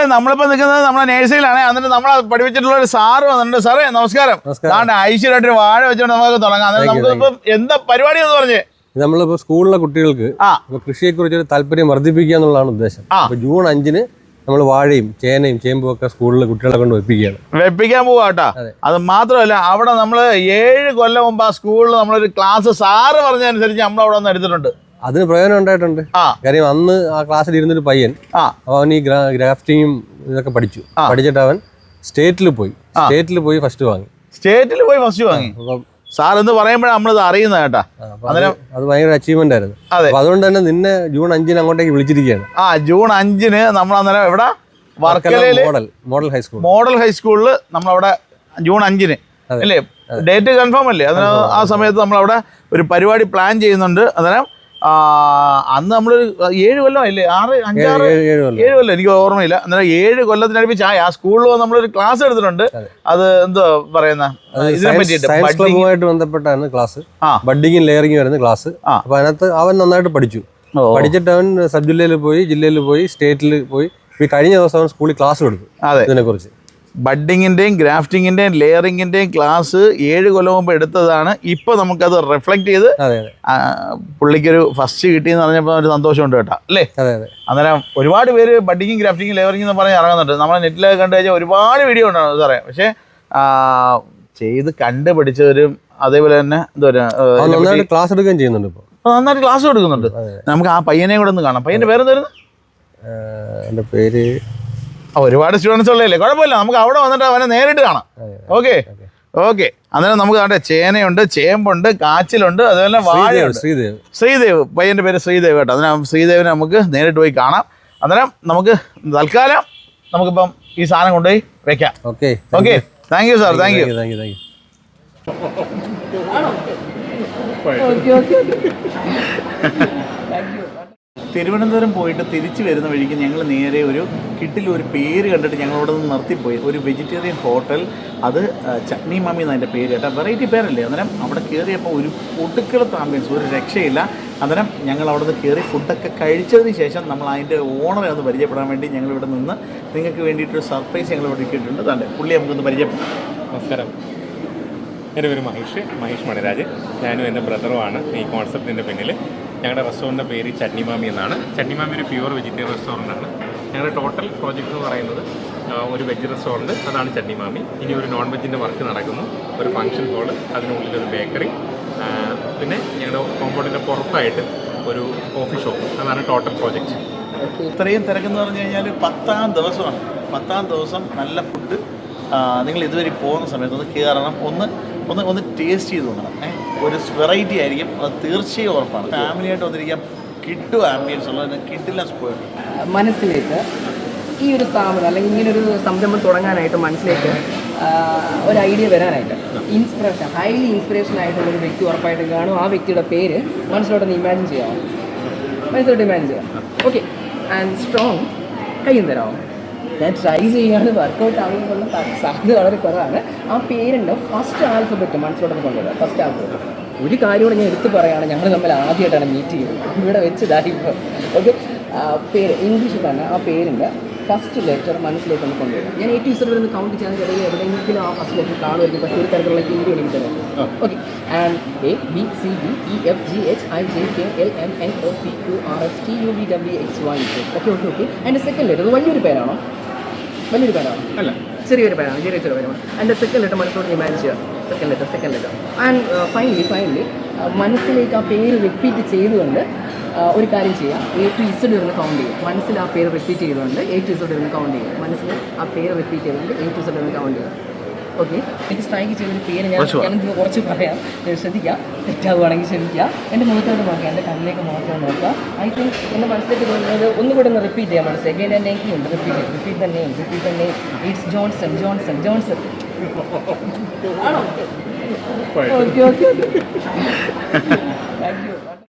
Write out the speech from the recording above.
സുഹൃത്തുക്കളെ നമ്മളിപ്പോ നിൽക്കുന്നത് നമ്മളെ നേഴ്സറിയിലാണ്. എന്നിട്ട് നമ്മളെ പഠിപ്പിച്ചിട്ടുള്ള ഒരു സാറ് വന്നിട്ടുണ്ട്. സാറേ നമസ്കാരം. താണ്ട് ഐശ്വര്യമായിട്ട് ഒരു വാഴ വെച്ചോണ്ട് നമുക്ക് തുടങ്ങാം. നമുക്കിപ്പോ എന്താ പരിപാടി എന്ന് പറഞ്ഞേ? നമ്മളിപ്പോ സ്കൂളിലെ കുട്ടികൾക്ക് കൃഷിയെ കുറിച്ച് ഒരു താല്പര്യം വർദ്ധിപ്പിക്കുക എന്നുള്ളതാണ് ഉദ്ദേശം. ജൂൺ അഞ്ചിന് നമ്മൾ വാഴയും ചേനയും ചേമ്പും ഒക്കെ സ്കൂളിൽ കുട്ടികളെ കൊണ്ട് വെപ്പിക്കുകയാണ്. വെപ്പിക്കാൻ പോവാട്ടാ അത്. മാത്രമല്ല അവിടെ നമ്മൾ ഏഴ് കൊല്ലം മുമ്പ് ആ സ്കൂളിൽ നമ്മളൊരു ക്ലാസ് സാറ് പറഞ്ഞതനുസരിച്ച് നമ്മൾ അവിടെ വന്ന് എടുത്തിട്ടുണ്ട്. അതിന് പ്രയോജനം ഉണ്ടായിട്ടുണ്ട്. കാര്യം അന്ന് ആ ക്ലാസ്സിൽ ഇരുന്നൊരു പയ്യൻ. അവൻ ഈ ഗ്രാ- ഗ്രാഫ്റ്റിങ്ങും ഇതൊക്കെ പഠിച്ചു. പഠിച്ചിട്ട് അവൻ സ്റ്റേറ്റിൽ പോയി. സ്റ്റേറ്റിൽ പോയി ഫസ്റ്റ് വാങ്ങി. സ്റ്റേറ്റിൽ പോയി ഫസ്റ്റ് വാങ്ങി. സാർ എന്ന് പറയുമ്പോഴാണ് നമ്മളിത് അറിയുന്നത് കേട്ടാ. അത് ഭയങ്കര അച്ചീവ്മെന്റ് ആയിരുന്നു. അപ്പൊ അതുകൊണ്ട് തന്നെ നിന്നെ ജൂൺ അഞ്ചിന് അങ്ങോട്ടേക്ക് വിളിച്ചിരിക്കുകയാണ്. ആ ജൂൺ അഞ്ചിന് നമ്മൾ അന്നേരം എവിടെ? വർക്കലയിൽ മോഡൽ മോഡൽ ഹൈസ്കൂൾ മോഡൽ ഹൈസ്കൂളിൽ നമ്മളവിടെ ജൂൺ അഞ്ചിന്. അല്ലേ? ഡേറ്റ് കൺഫേം അല്ലേ? അതിന് ആ സമയത്ത് നമ്മളവിടെ ഒരു പരിപാടി പ്ലാൻ ചെയ്യുന്നുണ്ട്. അന്നേരം അന്ന് നമ്മൾ ഏഴ് കൊല്ലം അല്ലേ ആറ് അഞ്ചാറ് ഏഴ് കൊല്ലം. എനിക്ക് ഓർമ്മയില്ല. അന്നേരം ഏഴ് കൊല്ലത്തിനടുപ്പിച്ചായി ആ സ്കൂളിൽ നമ്മളൊരു ക്ലാസ് എടുത്തിട്ടുണ്ട്. അത്. എന്തോ പറയുന്ന? ഇതിനെ പറ്റിയിട്ട് ബന്ധപ്പെട്ടാണ് ക്ലാസ്. ബഡിങ്ങും ലെയറിങ്ങും വരുന്ന ക്ലാസ്. അപ്പൊ അതിനകത്ത് അവൻ നന്നായിട്ട് പഠിച്ചു. പഠിച്ചിട്ട് അവൻ സബ് ജില്ലയിൽ പോയി ജില്ലയിൽ പോയി സ്റ്റേറ്റിൽ പോയി. കഴിഞ്ഞ ദിവസം അവൻ സ്കൂളിൽ ക്ലാസ് കൊടുത്തു അതെ. ഇതിനെ കുറിച്ച് ബഡ്ഡിങ്ങിന്റെയും ഗ്രാഫ്റ്റിങ്ങിന്റെയും ലെയറിങ്ങിന്റെയും ക്ലാസ് ഏഴ് കൊല്ലം മുമ്പ് എടുത്തതാണ്. ഇപ്പോൾ നമുക്കത് റിഫ്ലക്ട് ചെയ്ത് പുള്ളിക്കൊരു ഫസ്റ്റ് കിട്ടിയെന്ന് പറഞ്ഞപ്പോൾ ഒരു സന്തോഷമുണ്ട് കേട്ടോ അല്ലേ? അന്നേരം ഒരുപാട് പേര് ബഡ്ഡിങ്ങും ഗ്രാഫ്റ്റിങ്ങും ലെയറിംഗ് എന്ന് പറഞ്ഞ് ഇറങ്ങുന്നുണ്ട്. നമ്മളെ നെറ്റിലൊക്കെ കണ്ടു കഴിഞ്ഞാൽ ഒരുപാട് വീഡിയോ ഉണ്ടാവും സാറേ പക്ഷേ ചെയ്ത് കണ്ടുപിടിച്ചവരും അതേപോലെ തന്നെ എന്താ ക്ലാസ് എടുക്കുകയും ചെയ്യുന്നുണ്ട് ഇപ്പോൾ നന്നായിട്ട് ക്ലാസ് എടുക്കുന്നുണ്ട്. നമുക്ക് ആ പയ്യനെ കൂടെ ഒന്ന് കാണാം. പയ്യന്റെ പേരെന്തായിരുന്നു? എന്റെ പേര് ഒരുപാട് സ്റ്റുഡൻസ് ഉള്ളതല്ലേ? കുഴപ്പമില്ല. നമുക്ക് അവിടെ വന്നിട്ട് അവനെ നേരിട്ട് കാണാം. ഓക്കെ ഓക്കെ അന്നേരം നമുക്ക് അവിടെ ചേനയുണ്ട് ചേമ്പുണ്ട് കാച്ചിലുണ്ട് അതുപോലെ വാഴയുണ്ട്. ശ്രീദേവ്. ശ്രീദേവ്. പയ്യന്റെ പേര് ശ്രീദേവ് കേട്ടോ. അതിന് ശ്രീദേവിനെ നമുക്ക് നേരിട്ട് പോയി കാണാം. അന്നേരം നമുക്ക് തൽക്കാലം നമുക്കിപ്പം ഈ സാധനം കൊണ്ടുപോയി വെക്കാം. Okay okay thank you sir thank you thank you thank you Thiruvananthapuram പോയിട്ട് തിരിച്ചു വരുന്ന വഴിക്ക് ഞങ്ങൾ നേരെ ഒരു കിട്ടിൽ ഒരു പേര് കണ്ടിട്ട് ഞങ്ങളവിടെ നിന്ന് നിർത്തിപ്പോയി. ഒരു വെജിറ്റേറിയൻ ഹോട്ടൽ. അത് ചട്നി മമ്മി എന്നതിന്റെ പേര് കേട്ടോ. വെറൈറ്റി പേരല്ലേ? അന്നേരം അവിടെ കയറിയപ്പോൾ ഒരു ഒടുക്കളത്ത് ആംബിയൻസ് ഒരു രക്ഷയില്ല. അന്നേരം ഞങ്ങൾ അവിടെ നിന്ന് കയറി ഫുഡൊക്കെ കഴിച്ചതിന് ശേഷം നമ്മൾ അതിന്റെ ഓണറെ ഒന്ന് പരിചയപ്പെടാൻ വേണ്ടി ഞങ്ങൾ ഇവിടെ നിന്ന് നിങ്ങൾക്ക് വേണ്ടിയിട്ടൊരു സർപ്രൈസ് ഞങ്ങൾ ഇവിടെ ഇട്ടിട്ടുണ്ട്. തന്നെ പുള്ളി നമുക്കൊന്ന് പരിചയപ്പെടാം. നമസ്കാരം. എന്റെ പേര് മഹേഷ് മഹേഷ് മണിരാജ്. ഞാനും എന്റെ ബ്രദറുമാണ് ഈ കോൺസെപ്റ്റിന്റെ പിന്നിൽ ഞങ്ങളുടെ റെസ്റ്റോറന്റിന്റെ പേര് ചട്നിമാമി എന്നാണ്. ചട്നിമാമി ഒരു പ്യുവർ വെജിറ്റേറിയൻ റെസ്റ്റോറന്റ് ആണ്. ഞങ്ങളുടെ ടോട്ടൽ പ്രോജക്റ്റ് എന്ന് പറയുന്നത് ഒരു വെജ് റെസ്റ്റോറന്റ് അതാണ് ചട്നിമാമി. ഇനി ഒരു നോൺ വെജിന്റെ വർക്ക് നടക്കുന്നു. ഒരു ഫംഗ്ഷൻ ഹോൾ അതിനുള്ളിൽ ഒരു ബേക്കറി പിന്നെ ഞങ്ങളുടെ കോമ്പൗണ്ടിന്റെ പുറത്തായിട്ട് ഒരു കോഫി ഷോപ്പ് അതാണ് ടോട്ടൽ പ്രോജക്റ്റ് ഇത്രയും തിരക്കെന്ന് പറഞ്ഞു കഴിഞ്ഞാൽ പത്താം ദിവസമാണ്. പത്താം ദിവസം നല്ല ഫുഡ് നിങ്ങൾ ഇതുവരെ പോകുന്ന സമയത്ത് ഒന്ന് കയറണം ഒന്ന് ഒന്ന് ഒന്ന് ടേസ്റ്റ് ചെയ്ത് തോന്നണം ഏ? ഒരു വെറൈറ്റി ആയിരിക്കും. അത് തീർച്ചയായും ഉറപ്പാണ്. ഫാമിലിയായിട്ട് വന്നിരിക്കാൻ കിട്ടും ആംബിയൻസ് ഉള്ളത് കിട്ടില്ല സ്പോയിൽ മനസ്സിലേക്ക് ഈ ഒരു സ്ഥാപനം അല്ലെങ്കിൽ ഇങ്ങനൊരു സംരംഭം തുടങ്ങാനായിട്ട് മനസ്സിലേക്ക് ഒരു ഐഡിയ വരാനായിട്ട് ഇൻസ്പിറേഷൻ ഹൈലി ഇൻസ്പിറേഷൻ ആയിട്ടുള്ള ഒരു വ്യക്തി ഉറപ്പായിട്ട് കാണും. ആ വ്യക്തിയുടെ പേര് മനസ്സിലോട്ടൊന്ന് ഇമാജിൻ ചെയ്യാമോ മനസ്സിലോട്ട് ഇമാജിൻ ചെയ്യാം ഓക്കെ ആൻഡ് സ്ട്രോങ് കയ്യും തരാമോ ഞാൻ ട്രൈ ചെയ്യാണ്. വർക്കൗട്ട് ആകുമ്പോഴുള്ള സാധ്യത വളരെ കുറവാണ്. ആ പേരുണ്ട് ഫസ്റ്റ് ആൽഫബറ്റ് മനസ്സിലോട്ട് കൊണ്ടുവരിക ഫസ്റ്റ് ആൽഫബറ്റ് ഒരു കാര്യമാണ് ഞാൻ എടുത്തു പറയുകയാണ് ഞങ്ങൾ തമ്മിൽ ആദ്യമായിട്ടാണ് മീറ്റ് ചെയ്യുന്നത്. ഇവിടെ വെച്ച് ഇപ്പോൾ ഓക്കെ പേര് ഇംഗ്ലീഷിൽ തന്നെ ആ പേരിന്റെ ഫസ്റ്റ് ലെറ്റർ മനസ്സിലേക്ക് ഒന്ന് കൊണ്ടുവരാം. ഞാൻ ഏറ്റവും ഇഷ്ടം വരുന്ന കൗണ്ട് ചെയ്യാൻ ഇടയിൽ എവിടെയെങ്കിലും ആ ഫസ്റ്റ് ലെറ്റർ കാണുമായിരിക്കും. പക്ഷേ ഒരു തരത്തിലുള്ള ഹിന്ദി എനിക്ക് തരാം. Okay and A B C D E F G H I J K L M N O P Q R S T U V W X Y okay okay okay and second letter അത് വലിയൊരു പേരാണോ? വലിയൊരു പേരാണോ? അല്ല. ചെറിയൊരു പേരാണ്. ചെറിയ ചെറിയ പേരാണ്. ആൻഡ് സെക്കൻഡ് ലെറ്റർ മനസ്സിലോട്ട് ഇമാജിൻ ചെയ്യുക. Second letter second letter and finally finally മനസ്സിലേക്ക് ആ പേര് റിപ്പീറ്റ് ചെയ്തുകൊണ്ട് ആ, ഒരു കാര്യം ചെയ്യാം. എ ടു ഇസഡ് ഇരുന്ന് കൗണ്ട് ചെയ്യും. മനസ്സിൽ ആ പേര് റിപ്പീറ്റ് ചെയ്തുകൊണ്ട് എ ടു ഇസഡ് ഇരുന്ന് കൗണ്ട് ചെയ്യും. മനസ്സിൽ ആ പേര് റിപ്പീറ്റ് ചെയ്തുകൊണ്ട് എ ടു ഇസഡ് ഇരുന്ന് കൗണ്ട് ചെയ്യും. ഓക്കെ എനിക്ക് സ്ട്രൈക്ക് ചെയ്തൊരു പേര് ഞാൻ ഞാനിത് കുറച്ച് പറയാം. ശ്രദ്ധിക്കുക തെറ്റാവുകയാണെങ്കിൽ ശ്രമിക്കുക എന്റെ മുഖത്തോട്ട് നോക്കുക എന്റെ കണ്ണിലേക്ക് മാത്രം നോക്കുക ഐ തിങ്ക് എന്റെ മനസ്സിലേക്ക് തോന്നുന്നത് ഒന്നുകൂടെ ഒന്ന് റിപ്പീറ്റ് ചെയ്യാം മനസ്സിൽ. എഗെയിൻ എന്റെ എനിക്ക് ഉണ്ട്. റിപ്പീറ്റ് റിപ്പീറ്റ് തന്നെ റിപ്പീറ്റ് തന്നെ ഇറ്റ്സ് ജോൺസൺ ജോൺസൺ ജോൺസൺ ആണോ okay okay okay thank you